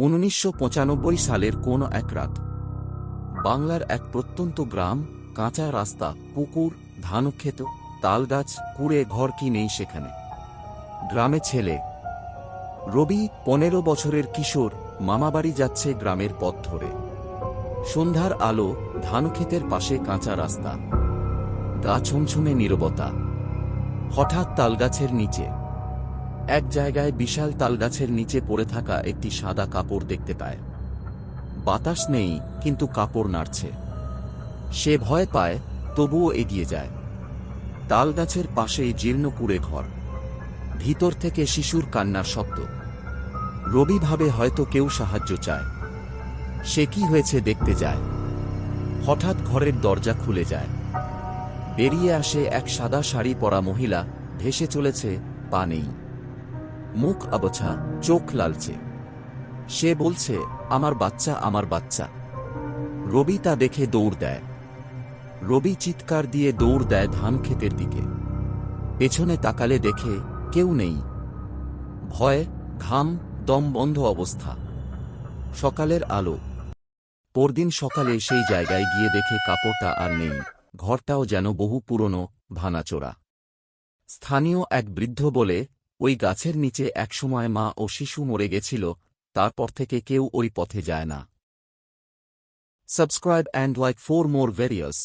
উনিশশো পঁচানব্বই সালের কোন এক রাত, বাংলার এক প্রত্যন্ত গ্রাম, কাঁচা রাস্তা, পুকুর, ধানক্ষেত, তালগাছ, কুড়ে ঘর কি নেই সেখানে। গ্রামে ছেলে। রবি পনেরো বছরের কিশোর, মামাবাড়ি যাচ্ছে গ্রামের পথ ধরে। সন্ধ্যার আলো ধানক্ষেতের পাশে কাঁচা রাস্তা। গা ছমছমে নীরবতা। হঠাৎ তালগাছের নিচে। এক জায়গায় বিশাল তালগাছের নিচে পড়ে থাকা একটি সাদা কাপড় দেখতে পায়। বাতাস নেই, কিন্তু কাপড় নাড়ছে। সে ভয় পায়, তবুও এগিয়ে যায়। তালগাছের পাশেই জীর্ণ কুড়ে ঘর। ভিতর থেকে শিশুর কান্নার শব্দ। রবি ভাবে হয়তো কেউ সাহায্য চায়। সে কি হয়েছে দেখতে যায়। হঠাৎ ঘরের দরজা খুলে যায়। বেরিয়ে আসে এক সাদা শাড়ি পরা মহিলা, ভেসে চলেছে, পা নেই। মুখ আবছা, চোখ লালচে। সে বলছে, আমার বাচ্চা আমার বাচ্চা। রবি তা দেখে দৌড় দেয়। রবি চিৎকার দিয়ে দৌড় দেয় ধান ক্ষেতের দিকে। পেছনে তাকালে দেখে কেউ নেই। ভয়, ঘাম, দম বন্ধ অবস্থা। সকালের আলো। পরদিন সকালে সেই জায়গায় গিয়ে দেখে কাপড়টা আর নেই। ঘরটাও যেন বহু পুরনো ভাঙাচোরা স্থানীয় এক বৃদ্ধ বলে ওই গাছের নিচে একসময় মা ও শিশু মরে গেছিল, তারপর থেকে কেউ ওই পথে যায় না। Subscribe and like for more various